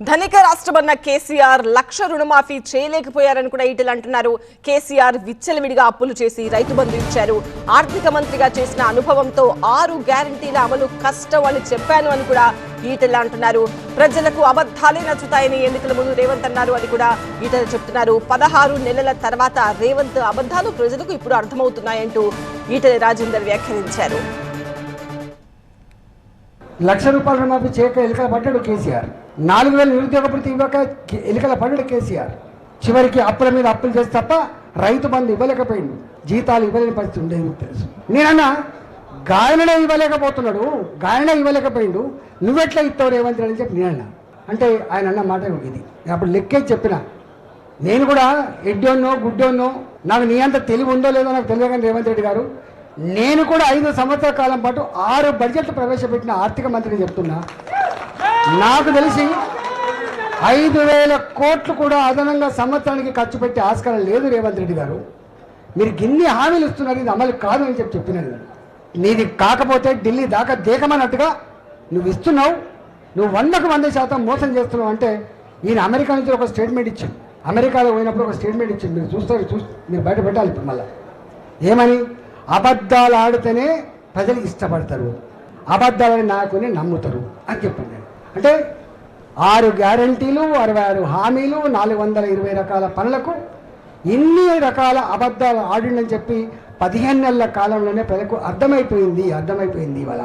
ధనిక రాష్ట్రమన్న కేసీఆర్ లక్ష రుణమాఫీ చేయలేకపోయారని కూడా ఈటెలు అంటున్నారు. కేసీఆర్ విచ్చలవిడిగా అప్పులు చేసి రైతు బంధు ఇచ్చారు. ఆర్థిక మంత్రిగా చేసిన అనుభవంతో ఆరు గ్యారంటీల అమలు కష్టం అని చెప్పాను అని కూడా ఈటెలు అంటున్నారు. ప్రజలకు అబద్ధాలే నచ్చుతాయని ఎన్నికల ముందు రేవంత్ అన్నారు అని కూడా ఈటెలు చెప్తున్నారు. పదహారు నెలల తర్వాత రేవంత్ అబద్ధాలు ప్రజలకు ఇప్పుడు అర్థమవుతున్నాయంటూ ఈటెల రాజేందర్ వ్యాఖ్యానించారు. లక్ష రూపాయల రుణమాఫీ చేయక ఎలుకల పడ్డాడు కేసీఆర్. నాలుగు వేల నిరుద్యోగ భృతి ఇవ్వక ఎలుకల పడ్డాడు కేసీఆర్. చివరికి అప్పుల మీద అప్పులు చేసి తప్ప రైతు బంధు ఇవ్వలేకపోయిండు జీతాలు ఇవ్వలేని పరిస్థితి ఉండేది తెలుసు. నేనన్నా గాయననే ఇవ్వలేకపోతున్నాడు. గాయన ఇవ్వలేకపోయిండు. నువ్వెట్లా ఇస్తావు రేవంత్ రెడ్డి అని చెప్పి నేనన్నా. అంటే ఆయన అన్న మాట ఇది. నేను అప్పుడు లెక్కే చెప్పిన. నేను కూడా ఎడ్డోన్నో గుడ్డోన్నో నాకు నీ అంత తెలివి ఉందో లేదో నాకు తెలియదు కానీ రేవంత్ రెడ్డి గారు. నేను కూడా ఐదు సంవత్సరాల కాలం పాటు ఆరు బడ్జెట్లు ప్రవేశపెట్టిన ఆర్థిక మంత్రిని చెప్తున్నా. నాకు తెలిసి ఐదు వేల కోట్లు కూడా అదనంగా సంవత్సరానికి ఖర్చు పెట్టే ఆస్కారం లేదు రేవంత్ రెడ్డి గారు. మీరు గిన్ని హామీలు ఇస్తున్నారు ఇది అమలు కాదు అని చెప్పి చెప్పినాను నీది కాకపోతే ఢిల్లీ దాకా దేకమన్నట్టుగా నువ్వు ఇస్తున్నావు. నువ్వు వందకు వంద శాతం మోసం చేస్తున్నావు అంటే ఈయన అమెరికా నుంచి ఒక స్టేట్మెంట్ ఇచ్చింది అమెరికాలో పోయినప్పుడు ఒక స్టేట్మెంట్ ఇచ్చింది మీరు చూస్తారు చూ మీరు బయట పెట్టాలి ఇప్పుడు మళ్ళీ. ఏమని? అబద్ధాలు ఆడితేనే ప్రజలు ఇష్టపడతారు. అబద్ధాలని నాకుని నమ్ముతారు అని చెప్పాను నేను అంటే ఆరు గ్యారంటీలు అరవై ఆరు హామీలు నాలుగు వందల ఇరవై రకాల పనులకు ఇన్ని రకాల అబద్ధాలు ఆడిందని చెప్పి పదిహేను నెలల కాలంలోనే ప్రజలకు అర్థమైపోయింది అర్థమైపోయింది ఇవాళ.